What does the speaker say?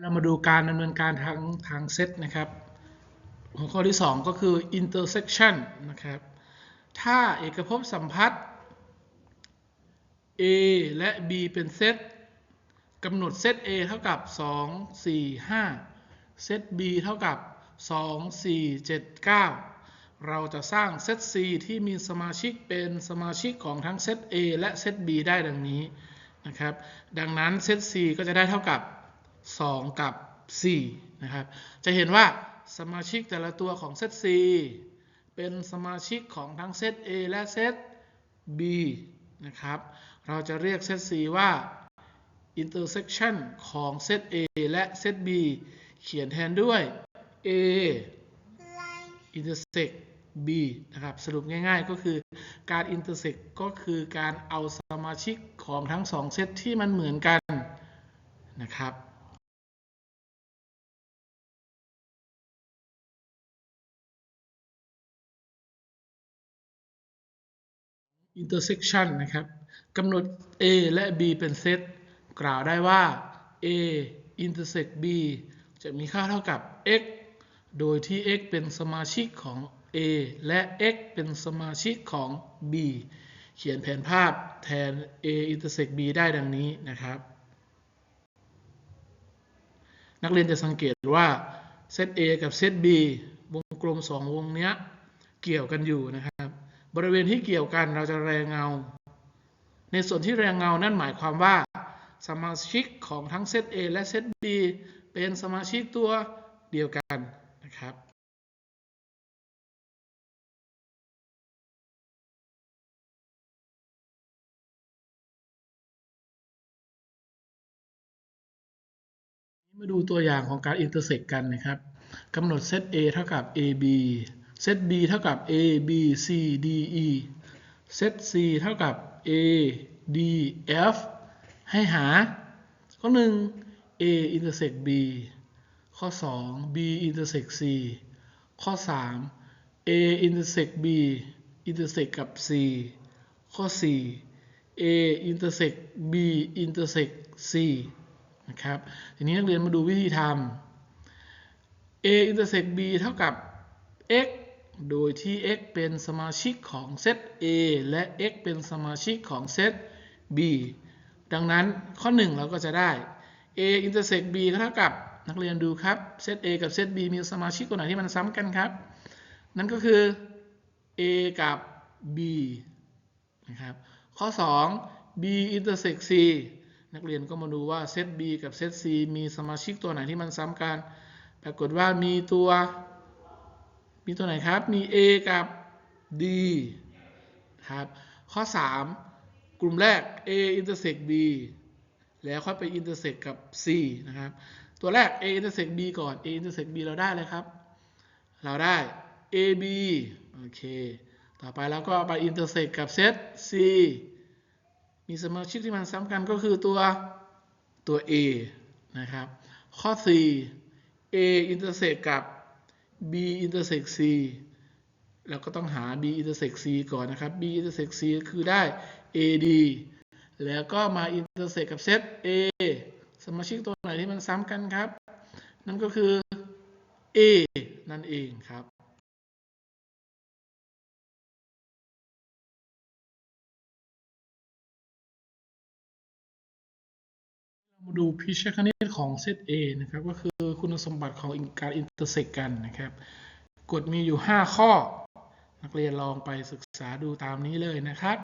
เรามาดูการดำเนินการทางทางเซตนะครับหัวข้อที่ 2 ก็คือ intersection นะครับ ถ้าเอกภพสัมพัทธ์ A และ B เป็นเซตกำหนดเซต A เท่ากับ 2 4 5 เซต B เท่ากับ 2 4 7 9 เราจะสร้างเซต C ที่มีสมาชิกเป็นสมาชิกของทั้งเซต A และเซต B ได้ดังนี้นะครับ ดังนั้นเซต C ก็จะได้เท่ากับ 2 กับ 4 นะครับ จะเห็นว่าสมาชิกแต่ละตัวของเซต C เป็นสมาชิกของทั้งเซต A และเซต B นะครับ เราจะเรียกเซต C ว่า intersection ของเซต A และเซต B เขียนแทนด้วย A intersect B นะครับ สรุปง่ายๆก็คือการ intersect ก็คือการเอาสมาชิกของทั้งสองเซตที่มันเหมือนกันนะครับ intersection นะครับกำหนด A และ B เป็นเซตกล่าวได้ว่า A intersect B จะมีค่าเท่ากับ x โดยที่ x เป็นสมาชิกของ A และ x เป็นสมาชิกของ B เขียนแผนภาพแทน A intersect B ได้ดังนี้นะครับ นักเรียนจะสังเกตว่าเซต A กับเซต B วงกลม 2 วงเนี้ยเกี่ยวกันอยู่นะครับ บริเวณที่เกี่ยวกันเราจะแรงเงา ในส่วนที่แรงเงานั่นหมายความว่า สมาชิกของทั้งเซต A และเซต B เป็นสมาชิกตัวเดียวกันนะครับมาดูตัวอย่างของการ intersect กันนะครับกำหนดเซต A เท่ากับ AB เซต B เท่ากับ A B C D E เซต C เท่ากับ A D F ให้หา ข้อ 1 A intersect B ข้อ 2 B intersect C ข้อ 3 A intersect B intersect กับ C ข้อ 4 A intersect B intersect C นะครับ ทีนี้นักเรียนมาดูวิธีทำ A intersect B เท่ากับ x โดยที่ x เป็นสมาชิกของเซต A และ x เป็นสมาชิกของเซต B ดังนั้นข้อ 1 เราก็จะได้ A intersect B ก็เท่ากับนักเรียนดูครับเซต A กับเซต B มีสมาชิกตัวไหนที่มันซ้ำกันครับ นั่นก็คือ A กับ B นะครับ ข้อ 2 B intersect C นักเรียนก็มาดูว่าเซต B กับเซต C มีสมาชิกตัวไหนที่มันซ้ำกัน ปรากฏว่ามีตัว มีตัวไหนครับ มี A กับ D ครับ ข้อ 3 กลุ่มแรก A intersect B แล้วค่อยไป intersect กับ C นะครับ ตัวแรก A intersect B ก่อน A intersect B เราได้เลยครับ เราได้ AB โอเค ต่อไปเราก็ไป intersect กับเซต C มีสมาชิกที่มันซ้ำกันก็คือตัวตัว A นะครับ ข้อ 4 A intersect กับ B intersect C เราก็ต้องหา B intersect C ก่อนนะครับ B intersect C คือได้ AD แล้วก็มา intersect กับเซต A สมาชิกตัวไหนที่มันซ้ำกันครับ นั่นก็คือ A นั่นเองครับมาดูพิเศษคณิตของเซต A นะครับ ก็คือ คุณสมบัติของการ intersect กันนะครับ กฎมีอยู่ 5 ข้อ นักเรียนลองไปศึกษาดูตามนี้เลยนะครับ